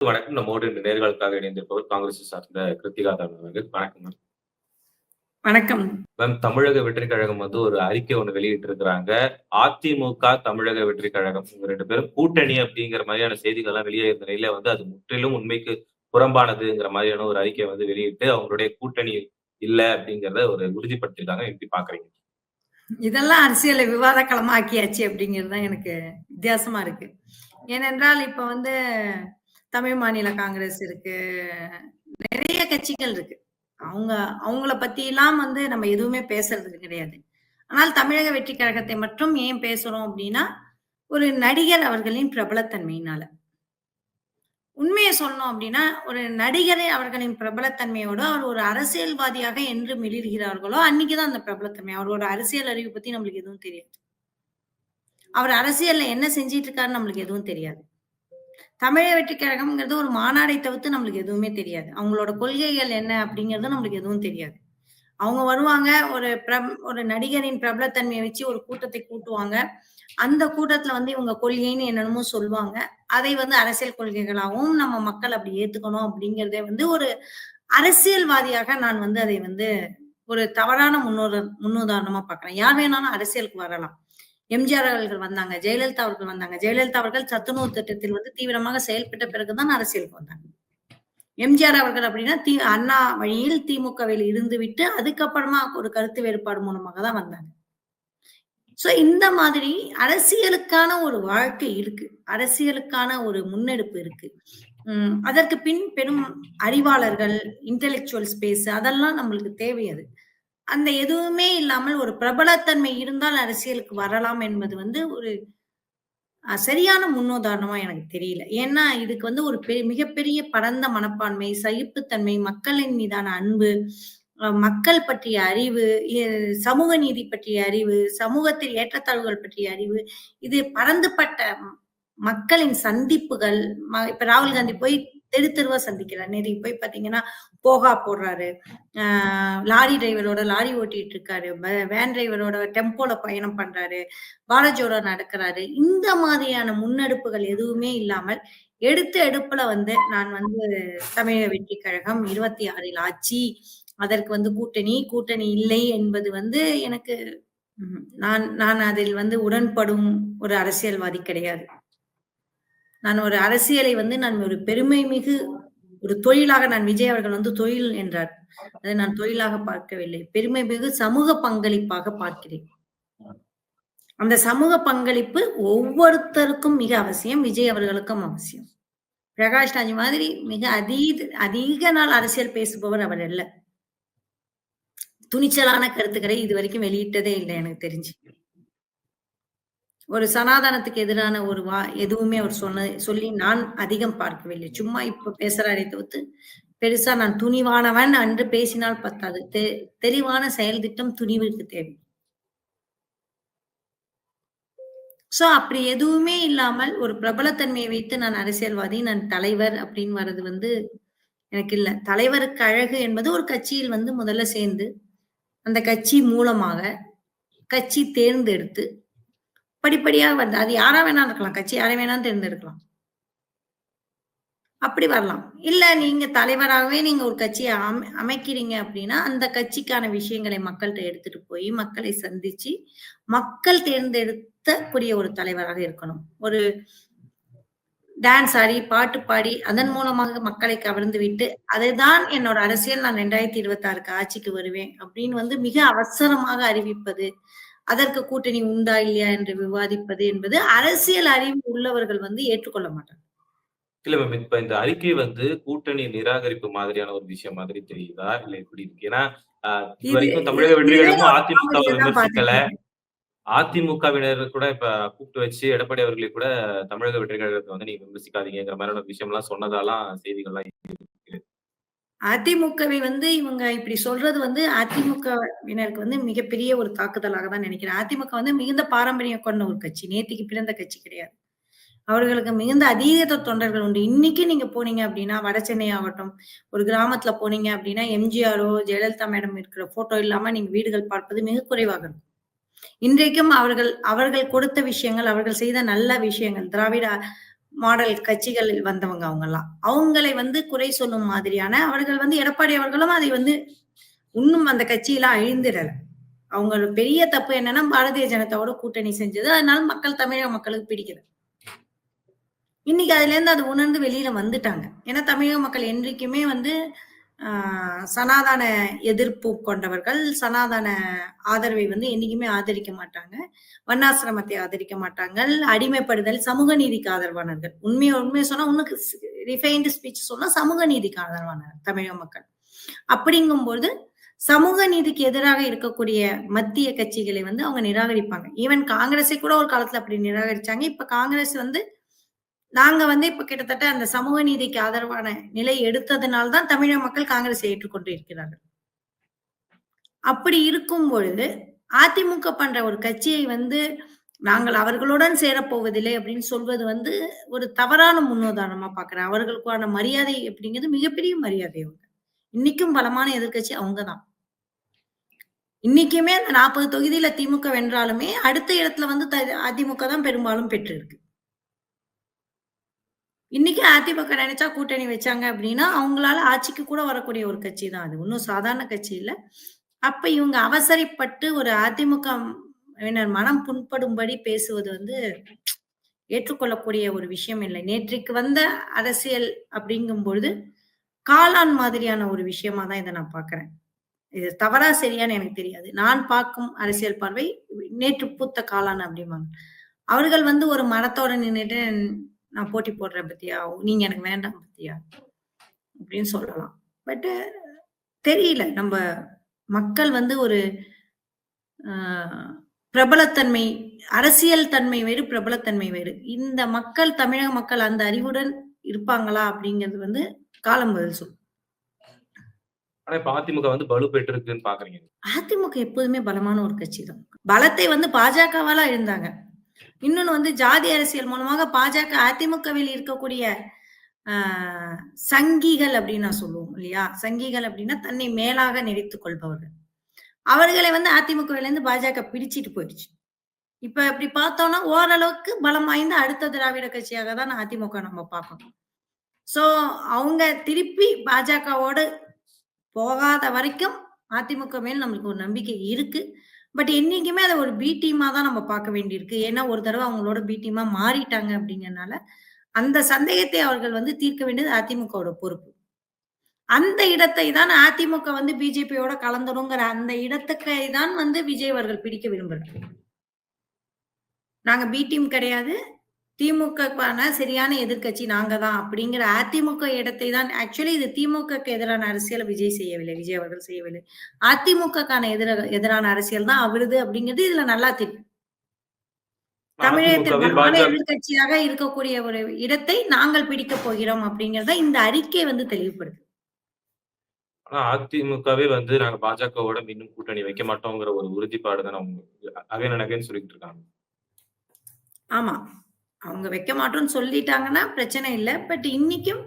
வணக்கம். நம்மோடு இந்த நேர்களுக்காக இணைந்திருப்பவர் காங்கிரஸ் சார்ந்த கிருத்திகா அவர்கள். வணக்கம் மேம். வணக்கம். மேம் தமிழக வெற்றி கழகம் வந்து ஒரு அறிக்கை ஒண்ணு வெளியிட்டு இருக்கிறாங்க அதிமுக தமிழக வெற்றி கழகம் இவங்க ரெண்டு பேரும் கூட்டணி அப்படிங்கிற மாதிரியான செய்திகள் எல்லாம் வெளியே இருந்த நிலையில வந்து அது முற்றிலும் உண்மைக்கு புறம்பானதுங்கிற மாதிரியான ஒரு அறிக்கையை வந்து வெளியிட்டு அவங்களுடைய கூட்டணி இல்ல அப்படிங்கறத ஒரு உறுதிப்படுத்திருக்காங்க எப்படி பாக்குறீங்க? இதெல்லாம் அரசியலை விவாத களமாக்கியாச்சு அப்படிங்கிறது தான் எனக்கு வித்தியாசமா இருக்கு. ஏனென்றால் இப்ப வந்து தமிழ் மாநில காங்கிரஸ் இருக்கு. நிறைய கட்சிகள் இருக்கு. அவங்க அவங்கள பத்தி எல்லாம் வந்து நம்ம எதுவுமே பேசுறது கிடையாது. ஆனால் தமிழக வெற்றி கழகத்தை மட்டும் ஏன் பேசுறோம் அப்படின்னா ஒரு நடிகர் அவர்களின் பிரபலத்தன்மையினால. உண்மையை சொல்லணும் அப்படின்னா ஒரு நடிகரை அவர்களின் பிரபலத்தன்மையோடு அவர் ஒரு அரசியல்வாதியாக என்று மிளிர்கிறார்களோ அன்னைக்குதான் அந்த பிரபலத்தன்மை. அவரோட அரசியல் அறிவு பத்தி நம்மளுக்கு எதுவும் தெரியாது. அவர் அரசியல்ல என்ன செஞ்சிட்டு இருக்காருன்னு நம்மளுக்கு எதுவும் தெரியாது. தமிழக வெற்றி கழகம்ங்கிறது ஒரு மாநாடை தவிர்த்து நம்மளுக்கு எதுவுமே தெரியாது. அவங்களோட கொள்கைகள் என்ன அப்படிங்கிறது நம்மளுக்கு எதுவும் தெரியாது. அவங்க வருவாங்க ஒரு பிரப் ஒரு நடிகரின் பிரபலத்தன்மையை வச்சு ஒரு கூட்டத்தை கூட்டுவாங்க. அந்த கூட்டத்துல வந்து இவங்க கொள்கைன்னு என்னென்னமோ சொல்லுவாங்க. அதை வந்து அரசியல் கொள்கைகளாகவும் நம்ம மக்கள் அப்படி ஏத்துக்கணும் அப்படிங்கிறதே வந்து ஒரு அரசியல்வாதியாக நான் வந்து அதை வந்து ஒரு தவறான முன்னோர முன்னுதாரணமா பாக்குறேன் யார் வேணாலும் அரசியலுக்கு வரலாம். எம்ஜிஆர் அவர்கள் வந்தாங்க ஜெயலலிதா அவர்கள் வந்தாங்க. ஜெயலலிதா அவர்கள் சத்துணவு திட்டத்தில் வந்து தீவிரமாக செயல்பட்ட பிறகுதான் அரசியலுக்கு வந்தாங்க. எம்ஜிஆர் அவர்கள் அப்படின்னா தி அண்ணா வழியில் திமுகவில் இருந்து விட்டு அதுக்கப்புறமா ஒரு கருத்து வேறுபாடு மூலமாக தான் வந்தாங்க. சோ இந்த மாதிரி அரசியலுக்கான ஒரு வாழ்க்கை இருக்கு. அரசியலுக்கான ஒரு முன்னெடுப்பு இருக்கு. உம் அதற்கு பின் பெரும் அறிவாளர்கள் இன்டெலெக்சுவல் ஸ்பேஸ் அதெல்லாம் நம்மளுக்கு தேவை அது அந்த எதுவுமே இல்லாமல் ஒரு பிரபலத்தன்மை இருந்தால் அரசியலுக்கு வரலாம் என்பது வந்து ஒரு சரியான முன்னுதாரணமா எனக்கு தெரியல. ஏன்னா இதுக்கு வந்து ஒரு பெரிய மிகப்பெரிய பரந்த மனப்பான்மை சகிப்புத்தன்மை மக்களின் மீதான அன்பு மக்கள் பற்றிய அறிவு சமூக நீதி பற்றிய அறிவு சமூகத்தில் ஏற்றத்தாழ்வுகள் பற்றிய அறிவு இது பறந்துபட்ட மக்களின் சந்திப்புகள் இப்ப ராகுல் காந்தி போய் தெரு தெருவா சந்திக்கிறார். நேரு போய் பாத்தீங்கன்னா போகா போடுறாரு. ஆஹ் லாரி டிரைவரோட லாரி ஓட்டிட்டு இருக்காரு. வேன் டிரைவரோட டெம்போல பயணம் பண்றாரு. பாலாஜியோட நடக்கிறாரு. இந்த மாதிரியான முன்னெடுப்புகள் எதுவுமே இல்லாமல் எடுத்த எடுப்புல வந்து நான் வந்து தமிழக வெற்றி கழகம் இருபத்தி ஆறில் ஆட்சி அதற்கு வந்து கூட்டணி கூட்டணி இல்லை என்பது வந்து எனக்கு நான் நான் அதில் வந்து உடன்படும் ஒரு அரசியல்வாதி கிடையாது. நான் ஒரு அரசியலை வந்து நான் ஒரு பெருமை மிகு ஒரு தொழிலாக நான் விஜய் அவர்கள் வந்து தொழில் என்றார். அதை நான் தொழிலாக பார்க்கவில்லை. பெருமை மிகு சமூக பங்களிப்பாக பார்க்கிறேன். அந்த சமூக பங்களிப்பு ஒவ்வொருத்தருக்கும் மிக அவசியம் விஜய் அவர்களுக்கும் அவசியம். பிரகாஷ் ராஜ் மாதிரி மிக அதீத அதிக நாள் அரசியல் பேசுபவர் அவர் அல்ல. துணிச்சலான கருத்துக்களை இது வரைக்கும் வெளியிட்டதே இல்லை எனக்கு தெரிஞ்சு. ஒரு சனாதனத்துக்கு எதிரான ஒரு வா எதுவுமே அவர் சொன்ன சொல்லி நான் அதிகம் பார்க்கவில்லை. சும்மா இப்ப பேசுறாரே தவிர்த்து பெருசா நான் துணிவானவன் அன்று பேசினால் பத்தாது. தெ தெளிவான செயல் திட்டம் துணிவிற்கு தேவை. சோ அப்படி எதுவுமே இல்லாமல் ஒரு பிரபலத்தன்மையை வைத்து நான் அரசியல்வாதி நான் தலைவர் அப்படின்னு வர்றது வந்து எனக்கு இல்ல. தலைவருக்கு அழகு என்பது ஒரு கட்சியில் வந்து முதல்ல சேர்ந்து அந்த கட்சி மூலமாக கட்சி தேர்ந்தெடுத்து படிப்படியாக வருது அது யாரா வேணா இருக்கலாம் கட்சி யாரை வேணாலும் தேர்ந்தெடுக்கலாம். அப்படி வரலாம். இல்ல நீங்க தலைவராகவே நீங்க ஒரு கட்சியை அமை அமைக்கிறீங்க அப்படின்னா அந்த கட்சிக்கான விஷயங்களை மக்கள்கிட்ட எடுத்துட்டு போய் மக்களை சந்திச்சு மக்கள் தேர்ந்தெடுத்தக்கூடிய ஒரு தலைவராக இருக்கணும். ஒரு டான்ஸ் ஆடி பாட்டு பாடி அதன் மூலமாக மக்களை கவர்ந்து விட்டு அதுதான் என்னோட அரசியல். நான் ரெண்டாயிரத்தி இருபத்தி ஆறுக்கு ஆட்சிக்கு வருவேன் அப்படின்னு வந்து மிக அவசரமாக அறிவிப்பது அதற்கு கூட்டணி உண்டா இல்லையா என்று விவாதிப்பது என்பது அரசியல் அறிவு உள்ளவர்கள் வந்து ஏற்றுக்கொள்ள மாட்டாங்க. இல்ல மேம் இப்ப இந்த அறிக்கை வந்து கூட்டணி நிராகரிப்பு மாதிரியான ஒரு விஷயம் மாதிரி தெரியுதா? இல்ல எப்படி இருக்கு? ஏன்னா வரைக்கும் தமிழக வெற்றிகளுக்கும் அதிமுக விமர்சிக்கல அதிமுகவினர் கூட இப்ப கூப்பிட்டு வச்சு எடப்பாடி அவர்களை கூட தமிழக வெற்றி கழகத்தை வந்து நீங்க விமர்சிக்காதீங்கிற மாதிரியான விஷயம் எல்லாம் சொன்னதாலாம் செய்திகள்லாம் இருக்கு அதிமுகவை வந்து இவங்க இப்படி சொல்றது வந்து அதிமுகவினருக்கு வந்து மிகப்பெரிய ஒரு தாக்குதலாக தான் நினைக்கிறேன். அதிமுக வந்து மிகுந்த பாரம்பரியம் கொண்ட ஒரு கட்சி. நேத்திக்கு பிறந்த கட்சி கிடையாது. அவர்களுக்கு மிகுந்த அதீத தொண்டர்கள் உண்டு. இன்னைக்கு நீங்க போனீங்க அப்படின்னா வட சென்னை ஆகட்டும் ஒரு கிராமத்துல போனீங்க அப்படின்னா எம்ஜிஆரோ ஜெயலலிதா மேடம் இருக்கிற போட்டோ இல்லாம நீங்க வீடுகள் பார்ப்பது மிக குறைவாக இருக்கும். இன்றைக்கும் அவர்கள் அவர்கள் கொடுத்த விஷயங்கள் அவர்கள் செய்த நல்ல விஷயங்கள் திராவிட மாடல் கட்சிகளில் வந்தவங்க அவங்கெல்லாம். அவங்களை வந்து குறை சொல்லும் மாதிரியான அவர்கள் வந்து எடப்பாடி அவர்களும் அதை வந்து இன்னும் அந்த கட்சியெல்லாம் அழிந்துடல அவங்களோட பெரிய தப்பு என்னன்னா, பாரதிய ஜனதாவோட கூட்டணி செஞ்சது. அதனால மக்கள் தமிழக மக்களுக்கு பிடிக்கல. இன்னைக்கு அதுலேருந்து அது உணர்ந்து வெளியில வந்துட்டாங்க. ஏன்னா தமிழக மக்கள் என்றைக்குமே வந்து சனாதன எதிர்ப்பு கொண்டவர்கள். சனாதன ஆதரவை வந்து என்னைக்குமே ஆதரிக்க மாட்டாங்க. வண்ணாசிரமத்தை ஆதரிக்க மாட்டாங்க அடிமைப்படுதல், சமூக நீதிக்கு ஆதரவானவர்கள். உண்மையை உண்மையை சொன்னா உனக்கு ரிஃபைன்டு ஸ்பீச் சொன்னா சமூக நீதிக்கு ஆதரவான தமிழக மக்கள். அப்படிங்கும்போது சமூக நீதிக்கு எதிராக இருக்கக்கூடிய மத்திய கட்சிகளை வந்து அவங்க நிராகரிப்பாங்க. ஈவன் காங்கிரஸை கூட ஒரு காலத்துல அப்படி நிராகரிச்சாங்க. இப்ப காங்கிரஸ் வந்து நாங்க வந்து இப்ப கிட்டத்தட்ட அந்த சமூக நீதிக்கு ஆதரவான நிலை எடுத்ததுனால தான் தமிழக மக்கள் காங்கிரஸ் ஏற்றுக்கொண்டு இருக்கிறார்கள். அப்படி இருக்கும் பொழுது, அதிமுக பண்ற ஒரு கட்சியை வந்து நாங்கள் அவர்களுடன் சேரப்போவதில்லை அப்படின்னு சொல்வது வந்து ஒரு தவறான முன்னுதாரணமா பாக்குறேன் அவர்களுக்கான மரியாதை அப்படிங்கிறது மிகப்பெரிய மரியாதை அவங்க. இன்னைக்கும் பலமான எதிர்க்கட்சி அவங்க தான். இன்னைக்குமே அந்த 40 தொகுதியில திமுக வென்றாலுமே, அடுத்த இடத்துல வந்து த அதிமுக தான் பெரும்பாலும் பெற்றிருக்கு. இன்னைக்கு அதிமுக நினைச்சா கூட்டணி வச்சாங்க அப்படின்னா, அவங்களால ஆட்சிக்கு கூட வரக்கூடிய ஒரு கட்சி தான் அது. ஒன்றும் சாதாரண கட்சி இல்லை அப்ப இவங்க அவசரப்பட்டு ஒரு அதிமுக மனம் புண்படும்படி பேசுவது வந்து ஏற்றுக்கொள்ளக்கூடிய ஒரு விஷயம் இல்லை. நேற்றைக்கு வந்த அரசியல் அப்படிங்கும்பொழுது, காளான் மாதிரியான ஒரு விஷயமா தான் இதை நான் பாக்குறேன் இது தவறா சரியான்னு எனக்கு தெரியாது. நான் பார்க்கும் அரசியல் பார்வை நேற்று பூத்த காளான் அப்படிம்பாங்க. அவர்கள் வந்து ஒரு மரத்தோட நின்றுட்டு நான் போட்டி போடுறேன் பாத்தியா? நீங்க எனக்கு வேண்டாம் பாத்தியா? அப்படின்னு சொல்லலாம். பட் தெரியல. நம்ப மக்கள் வந்து ஒரு பிரபலத்தன்மை அரசியல் தன்மை வேறு, பிரபலத்தன்மை வேறு. இந்த மக்கள் தமிழக மக்கள் அந்த அறிவுடன் இருப்பாங்களா? அப்படிங்கிறது வந்து காலம் பதில் சொல்லும். ஆனா இப்ப அதிமுக வந்து வலு பெற்றிருக்குன்னு பார்க்குறீங்க. அதிமுக எப்போதுமே பலமான ஒரு கட்சி தான். பலத்தை வந்து பாஜகவால இழந்தாங்க. இன்னொன்னு வந்து ஜாதி அரசியல் மூலமாக பாஜக அதிமுகவில் இருக்கக்கூடிய சங்கிகள் அப்படின்னு நான் சொல்லுவோம் இல்லையா? சங்கிகள் அப்படின்னா தன்னை மேலாக நினைத்துக் கொள்பவர்கள். அவர்களை வந்து அதிமுகவிலிருந்து பாஜக பிடிச்சிட்டு போயிடுச்சு. இப்ப இப்படி பார்த்தோம்னா, ஓரளவுக்கு பலம் வாய்ந்த அடுத்த திராவிட கட்சியாக தான் அதிமுக நம்ம பார்க்கணும். சோ அவங்க திருப்பி பாஜகவோடு போகாத வரைக்கும் அதிமுக மேல் நம்மளுக்கு ஒரு நம்பிக்கை இருக்கு. பட் என்னைக்குமே அதை ஒரு பி டீமா தான் நம்ம பார்க்க வேண்டியிருக்கு. ஏன்னா ஒரு தடவை அவங்களோட பி டீமா மாறிட்டாங்க அப்படிங்கறனால அந்த சந்தேகத்தை அவர்கள் வந்து தீர்க்க வேண்டியது அதிமுகவோட பொறுப்பு. அந்த இடத்தை தான் அதிமுக வந்து பிஜேபியோட கலந்துருங்கிற அந்த இடத்துக்கை தான் வந்து விஜய் அவர்கள் பிடிக்க விரும்புறாங்க. நாங்க பி டீம் கிடையாது. திமுகக்கான சரியான எதிர்க்கட்சி நாங்க தான் அப்படிங்கிற அதிமுக இடத்தை தான் ஆக்சுவலி இது திமுகக்கு எதிரான அரசியல விஜய் செய்யவில்லை. விஜய் அவர்கள் செய்யவில்லை. அதிமுகக்கான எதிர எதிரான அரசியல் தான் அவருது அப்படிங்கிறது இதுல நல்லா தெரியும். தமிழகத்தில் எதிர்க்கட்சியாக இருக்கக்கூடிய ஒரு இடத்தை நாங்கள் பிடிக்கப் போகிறோம் அப்படிங்கிறத இந்த அறிக்கை வந்து தெளிவுபடுது. ஆனா அதிமுகவே வந்து நாங்க பாஜகவோட மீண்டும் கூட்டணி வைக்க மாட்டோம்ங்கிற ஒரு உறுதிப்பாடு தானே அவங்க அகைன் அகைன் சொல்லிட்டு இருக்காங்க. ஆமா. அவங்க வைக்க மாட்டோம்னு சொல்லிட்டாங்கன்னா பிரச்சனை இல்லை பட் இன்னைக்கும்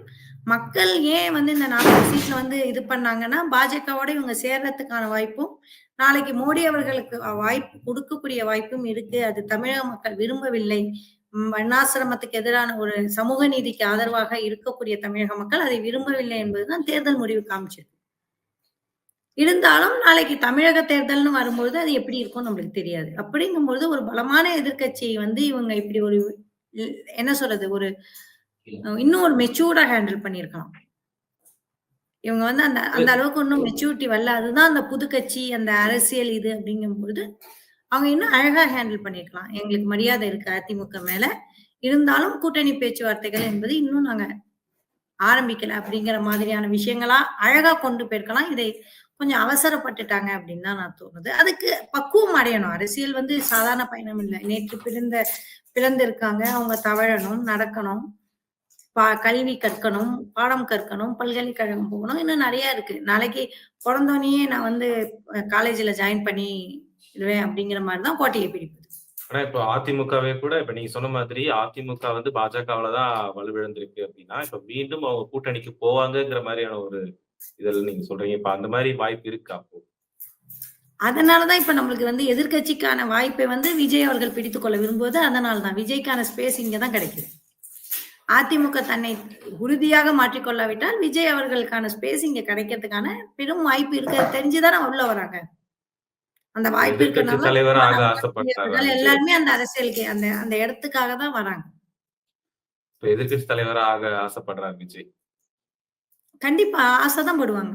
மக்கள் ஏன் வந்து இந்த 40 சீட்ல வந்து இது பண்ணாங்கன்னா, பாஜகவோட இவங்க சேர்றதுக்கான வாய்ப்பும், நாளைக்கு மோடி அவர்களுக்கு வாய்ப்பு கொடுக்கக்கூடிய வாய்ப்பும் இருக்கு. அது தமிழக மக்கள் விரும்பவில்லை. வண்ணாசிரமத்துக்கு எதிரான ஒரு சமூக நீதிக்கு ஆதரவாக இருக்கக்கூடிய தமிழக மக்கள் அதை விரும்பவில்லை என்பதுதான் தேர்தல் முடிவு காமிச்சிருக்கு. இருந்தாலும் நாளைக்கு தமிழக தேர்தல்னு வரும்பொழுது அது எப்படி இருக்கும்னு நம்மளுக்கு தெரியாது. அப்படிங்கும்பொழுது ஒரு பலமான எதிர்க்கட்சியை வந்து இவங்க இப்படி ஒரு என்ன சொல்றது? ஒரு இன்னும் ஒரு மெச்சூர்டா ஹேண்டில் பண்ணியிருக்கலாம். இவங்க வந்து அந்த அந்த அளவுக்கு இன்னும் மெச்சூரிட்டி வரல. அதுதான் அந்த புது கட்சி, அந்த அரசியல் இது அப்படிங்கும்பொழுது, அவங்க இன்னும் அழகா ஹேண்டில் பண்ணியிருக்கலாம். எங்களுக்கு மரியாதை இருக்கு அதிமுக மேல. இருந்தாலும் கூட்டணி பேச்சுவார்த்தைகள் என்பது இன்னும் நாங்க ஆரம்பிக்கல அப்படிங்கிற மாதிரியான விஷயங்களா அழகா கொண்டு போயிருக்கலாம். இதை கொஞ்சம் அவசரப்பட்டுட்டாங்க அப்படின்னு தான் நான் தோணுது. அதுக்கு பக்குவம் அடையணும். அரசியல் வந்து சாதாரண பயணம் இல்லை நேற்று பிறந்த பிறந்திருக்காங்க. அவங்க தவழணும், நடக்கணும். பா கல்வி கற்கணும், பாடம் கற்கணும், பல்கலைக்கழகம் போகணும். இன்னும் நிறைய இருக்கு. நாளைக்கு பொறந்தோனயே நான் வந்து காலேஜில் காலேஜ்ல ஜாயின் பண்ணிடுவேன் அப்படிங்கிற மாதிரி தான் கோட்டையை பிடிப்பது. ஆனா இப்போ அதிமுகவே கூட இப்ப நீங்க சொன்ன மாதிரி அதிமுக வந்து பாஜகவால தான் வலுவிழந்திருக்கு அப்படின்னா, இப்ப மீண்டும் அவங்க கூட்டணிக்கு போவாங்கங்கிற மாதிரியான ஒரு இதில் நீங்க சொல்றீங்க. இப்ப அந்த மாதிரி வாய்ப்பு இருக்கா அப்போ? அதனாலதான் இப்ப நம்மளுக்கு வந்து எதிர்க்கட்சிக்கான வாய்ப்பை வந்து விஜய் அவர்கள் பிடித்துக்கொள்ள விரும்புவது அதனால தான். விஜய்க்கான ஸ்பேஸ் இங்கதான் கிடைக்குது. அதிமுக தன்னை உறுதியாக மாற்றிக்கொள்ளாவிட்டால் விஜய் அவர்களுக்கான ஸ்பேஸ் இங்க கிடைக்கிறதுக்கான பெரும் வாய்ப்பு இருக்கு தெரிஞ்சுதானே உள்ள வராங்க அந்த வாய்ப்பு? எல்லாருமே அந்த அரசியலுக்கு அந்த அந்த இடத்துக்காக தான் வராங்க. இப்ப எதிர்க்கட்சி தலைவராக ஆசைப்படுறார் விஜய். கண்டிப்பா ஆசைதான் படுவாங்க.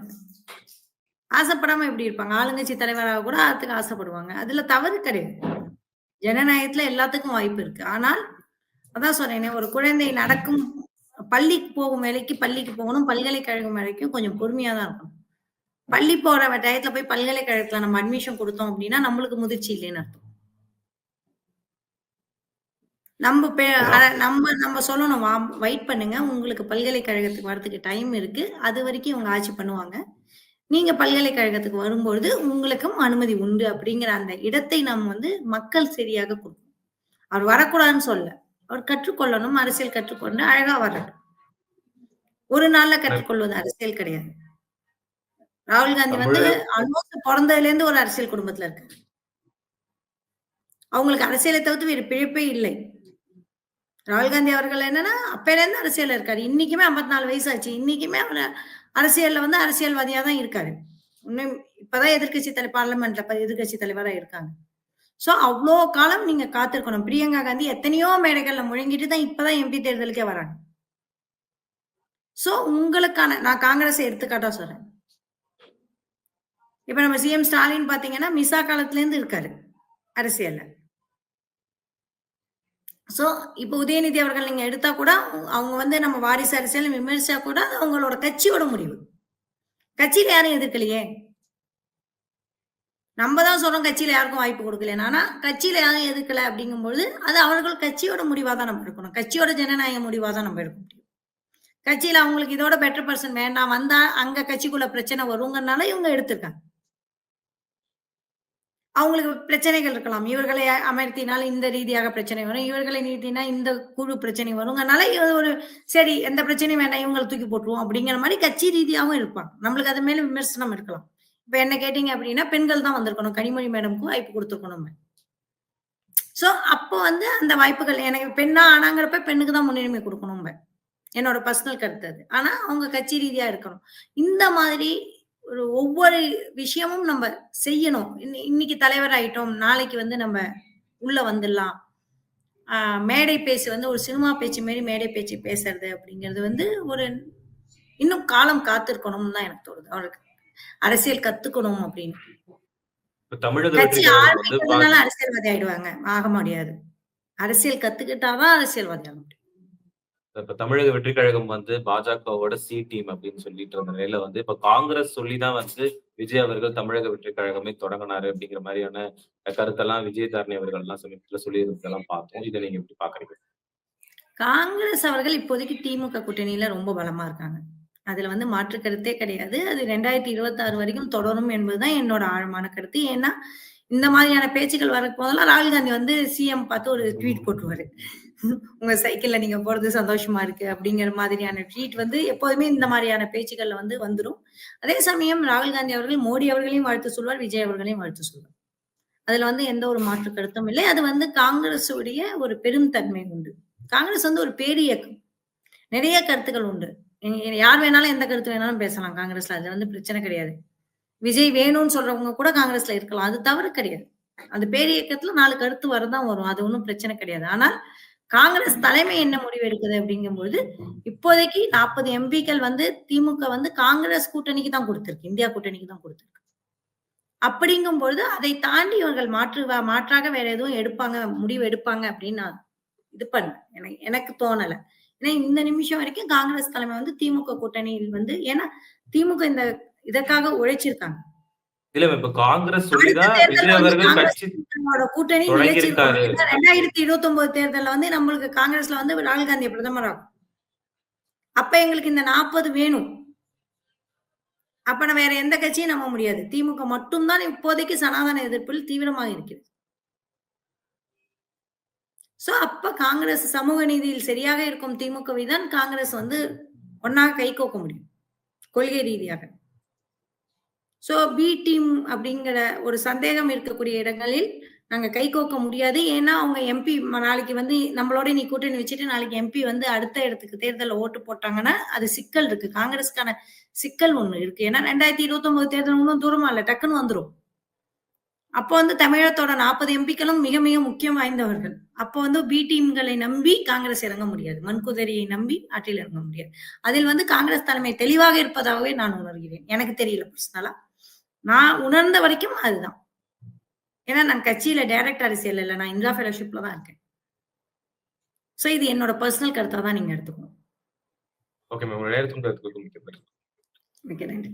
ஆசைப்படாம எப்படி இருப்பாங்க? ஆளுங்கட்சி தலைவராக கூட அதுக்கு ஆசைப்படுவாங்க. அதுல தவறு கிடையாது. ஜனநாயகத்துல எல்லாத்துக்கும் வாய்ப்பு இருக்கு. ஆனால் அதான் சொன்னேனே ஒரு குழந்தை நடக்கும் பள்ளிக்கு போகும் வேலைக்கு பள்ளிக்கு போகணும் பல்கலைக்கழகம் வரைக்கும் கொஞ்சம் பொறுமையா தான் இருக்கணும். பள்ளி போற டயத்துல போய் பல்கலைக்கழகத்துல நம்ம அட்மிஷன் கொடுத்தோம் அப்படின்னா நம்மளுக்கு முதிர்ச்சி இல்லைன்னு அர்த்தம். நம்ம பே- அ- நம்ம நம்ம சொல்லணும் வெயிட் பண்ணுங்க. உங்களுக்கு பல்கலைக்கழகத்துக்கு வரதுக்கு டைம் இருக்கு. அது வரைக்கும் இவங்க ஆட்சி பண்ணுவாங்க. நீங்க பல்கலைக்கழகத்துக்கு வரும்பொழுது உங்களுக்கும் அனுமதி உண்டு அப்படிங்கிற அந்த இடத்தை நாம் வந்து மக்கள் சரியாக கொடுக்கணும் அவர் வரக்கூடாதுன்னு சொல்ல அவர் கற்றுக்கொள்ளணும் அரசியல் கற்றுக்கொண்டு அழகா வரணும் ஒரு நாள்ல கற்றுக்கொள்வது அரசியல் கிடையாது. ராகுல் காந்தி வந்து ஆல்மோஸ்ட் பிறந்ததுல இருந்து ஒரு அரசியல் குடும்பத்துல இருக்காரு. அவங்களுக்கு அரசியலை தவிர்த்து வேறு பிழைப்பே இல்லை. ராகுல் காந்தி அவர்கள் என்னன்னா அப்பையில இருந்து அரசியல்ல இருக்காரு. இன்னைக்குமே 54 நாலு வயசு ஆச்சு இன்னைக்குமே அவர் அரசியல்ல வந்து அரசியல்வாதியா தான் இருக்காரு. இன்னும் இப்பதான் எதிர்க்கட்சி தலை பார்லமெண்ட்ல எதிர்க்கட்சி தலைவரா இருக்காங்க. சோ அவ்வளோ காலம் நீங்க காத்திருக்கணும். பிரியங்கா காந்தி எத்தனையோ மேடைகள்ல முழங்கிட்டு தான் இப்பதான் எம்பி தேர்தலுக்கே வராங்க. சோ உங்களுக்கான நான் காங்கிரஸ் எடுத்துக்காட்டா சொல்றேன். இப்ப நம்ம சிஎம் ஸ்டாலின் பாத்தீங்கன்னா மிசா காலத்துல இருந்து இருக்காரு அரசியல்ல. சோ இப்ப உதயநிதி அவர்கள் நீங்க எடுத்தா கூட அவங்க வந்து நம்ம வாரிசு அரசியல் விமர்சிச்சா கூட அவங்களோட கட்சியோட முடிவு. கட்சியில யாரும் எதிர்க்கலையே. நம்ம தான் சொல்றோம் கட்சியில யாருக்கும் வாய்ப்பு கொடுக்கல ஆனா கட்சியில யாரும் எதிர்க்கல அப்படிங்கும்பொழுது அது அவர்கள் கட்சியோட முடிவா தான் நம்ம எடுக்கணும். கட்சியோட ஜனநாயக முடிவா தான் நம்ம எடுக்க முடியும். கட்சியில அவங்களுக்கு இதோட பெட்டர் பர்சன் வேண்டாம். வந்தா அங்க கட்சிக்குள்ள பிரச்சனை வருங்கனால இவங்க எடுத்திருக்காங்க. அவங்களுக்கு பிரச்சனைகள் இருக்கலாம். இவர்களை அமர்த்தினால் இந்த ரீதியாக பிரச்சனை வரும். இவர்களை நீட்டினா இந்த குழு பிரச்சனை வருங்கனால இது ஒரு சரி எந்த பிரச்சனையும் வேண்டாம் இவங்களை தூக்கி போட்டுருவோம் அப்படிங்கிற மாதிரி கட்சி ரீதியாகவும் இருப்பாங்க. நம்மளுக்கு அது மேல விமர்சனம் இருக்கலாம். இப்ப என்ன கேட்டீங்க அப்படின்னா பெண்கள் தான் வந்திருக்கணும். கனிமொழி மேடமுக்கும் வாய்ப்பு கொடுத்துருக்கணும் சோ அப்போ வந்து அந்த வாய்ப்புகள் எனக்கு பெண்ணா ஆனாங்கிறப்ப பெண்ணுக்கு தான் முன்னுரிமை கொடுக்கணும் என்னோட பர்சனல் கருத்து அது. ஆனா அவங்க கட்சி ரீதியா இருக்கணும். இந்த மாதிரி ஒரு ஒவ்வொரு விஷயமும் நம்ம செய்யணும். இன்னி- இன்னைக்கு தலைவர் ஆயிட்டோம் நாளைக்கு வந்து நம்ம உள்ள வந்துடலாம். ஆஹ் மேடை பேச்சு வந்து ஒரு சினிமா பேச்சு மாரி மேடை பேச்சு பேசுறது அப்படிங்கிறது வந்து ஒரு இன்னும் காலம் காத்திருக்கணும்னு தான் எனக்கு தோணுது. அவருக்கு அரசியல் கத்துக்கணும் அப்படின்னு. கட்சி ஆரம்பிக்கிறதுனால அரசியல்வாதி ஆயிடுவாங்க. ஆக முடியாது. அரசியல் கத்துக்கிட்டாதான் அரசியல்வாதி ஆக முடியும். இப்ப தமிழக வெற்றி கழகம் வந்து பாஜகவோட சி டீம் அப்படின்னு சொல்லிட்டு இருந்த நிலையில வந்து இப்ப காங்கிரஸ் சொல்லிதான் வந்து விஜய் அவர்கள் தமிழக வெற்றி கழகமே தொடங்கினாரு அப்படிங்கிற மாதிரியான கருத்தெல்லாம் விஜய் தாரணி அவர்கள் எல்லாம் சமீபத்துல சொல்லி இருந்ததெல்லாம் பார்த்தோம். இதை நீங்க எப்படி பாக்குறீங்க காங்கிரஸ் அவர்கள் இப்போதைக்கு திமுக கூட்டணியில ரொம்ப பலமா இருக்காங்க. அதுல வந்து மாற்று கருத்தே கிடையாது. அது ரெண்டாயிரத்தி இருபத்தி ஆறு வரைக்கும் தொடரும் என்பதுதான் என்னோட ஆழமான கருத்து. ஏன்னா இந்த மாதிரியான பேச்சுக்கள் வர போதெல்லாம் ராகுல் காந்தி வந்து சிஎம் பார்த்து ஒரு ட்வீட் போட்டுருவாரு. உங்க சைக்கிள்ல நீங்க போறது சந்தோஷமா இருக்கு அப்படிங்கிற மாதிரியான ட்வீட் வந்து எப்போதுமே இந்த மாதிரியான பேச்சுக்கள்ல வந்து வந்துடும் அதே சமயம் ராகுல் காந்தி அவர்கள் மோடி அவர்களையும் வாழ்த்து சொல்வார் விஜய் அவர்களையும் வாழ்த்து சொல்வார். அதுல வந்து எந்த ஒரு மாற்று கருத்தும் இல்லை. அது வந்து காங்கிரஸுடைய ஒரு பெரும் தன்மை உண்டு. காங்கிரஸ் வந்து ஒரு பேரியக்கம் நிறைய கருத்துக்கள் உண்டு. யார் வேணாலும் எந்த கருத்து வேணாலும் பேசலாம் காங்கிரஸ்ல. அது வந்து பிரச்சனை கிடையாது. விஜய் வேணும்னு சொல்றவங்க கூட காங்கிரஸ்ல இருக்கலாம். அது தவறு கிடையாது. அந்த பேரியக்கத்துல நாலு கருத்து வரதான் வரும். அது ஒன்றும் பிரச்சனை கிடையாது. ஆனால் காங்கிரஸ் தலைமை என்ன முடிவு எடுக்குது அப்படிங்கும்போது இப்போதைக்கு நாற்பது எம்பிக்கள் வந்து திமுக வந்து காங்கிரஸ் கூட்டணிக்கு தான் கொடுத்திருக்கு இந்தியா கூட்டணிக்கு தான் கொடுத்திருக்கு. அப்படிங்கும்பொழுது அதை தாண்டி இவர்கள் மாற்று மாற்றாக வேற எதுவும் எடுப்பாங்க முடிவு எடுப்பாங்க அப்படின்னு நான் இது பண்ண எனக்கு எனக்கு தோணல. ஏன்னா இந்த நிமிஷம் வரைக்கும் காங்கிரஸ் தலைமை வந்து திமுக கூட்டணியில் வந்து ஏன்னா திமுக இந்த இதற்காக உழைச்சிருக்காங்க. இல்ல இப்ப காங்கிரஸ் சொல்லிதான் விஜய் அவர்கள் கட்சி கூட்டணி ரெண்டாயிரத்தி இருபத்தி ஒன்பது தேர்தல்ல வந்து நம்மளுக்கு காங்கிரஸ்ல வந்து ராகுல் காந்தி பிரதமர் ஆகும். அப்ப எங்களுக்கு இந்த நாற்பது வேணும். அப்ப நம்ம வேற எந்த கட்சியும் நம்ப முடியாது. திமுக மட்டும்தான் இப்போதைக்கு சனாதன எதிர்ப்பில் தீவிரமாக இருக்கிறது. சோ அப்ப காங்கிரஸ் சமூக நீதியில் சரியாக இருக்கும் திமுகவை தான் காங்கிரஸ் வந்து ஒன்னாக கை கோக்க முடியும். கொள்கை ரீதியாக. ஸோ பி டீம் அப்படிங்கிற ஒரு சந்தேகம் இருக்கக்கூடிய இடங்களில் நாங்கள் கை கோக்க முடியாது. ஏன்னா, அவங்க எம்பி நாளைக்கு வந்து நம்மளோட நீ கூட்டணி வச்சுட்டு நாளைக்கு எம்பி வந்து அடுத்த இடத்துக்கு தேர்தலில் ஓட்டு போட்டாங்கன்னா, அது சிக்கல் இருக்கு. காங்கிரஸ்க்கான சிக்கல் ஒன்று இருக்கு. ஏன்னா 2029 தேர்தல் ஒன்றும் தூரமா இல்லை டக்குன்னு வந்துடும் அப்போ வந்து தமிழகத்தோட 40 எம்பிக்களும் மிக மிக முக்கியம் வாய்ந்தவர்கள். அப்போ வந்து பி டீம்களை நம்பி காங்கிரஸ் இறங்க முடியாது. மண்குதிரையை நம்பி ஆற்றில் இறங்க முடியாது. அதில் வந்து காங்கிரஸ் தலைமை தெளிவாக இருப்பதாகவே நான் உணர்கிறேன். எனக்கு தெரியல பர்சனலா. நான் உணர்ந்த வரைக்கும் அதுதான். ஏன்னா நான் கட்சியில டைரக்ட் அரசியல் இல்ல. நான் இந்திரா ஃபெலோஷிப்ல தான் இருக்கேன். சோ இது என்னோட பர்சனல் கருத்தா தான் நீங்க எடுத்துக்கணும். Okay ma'am. நன்றி. மிக்க நன்றி.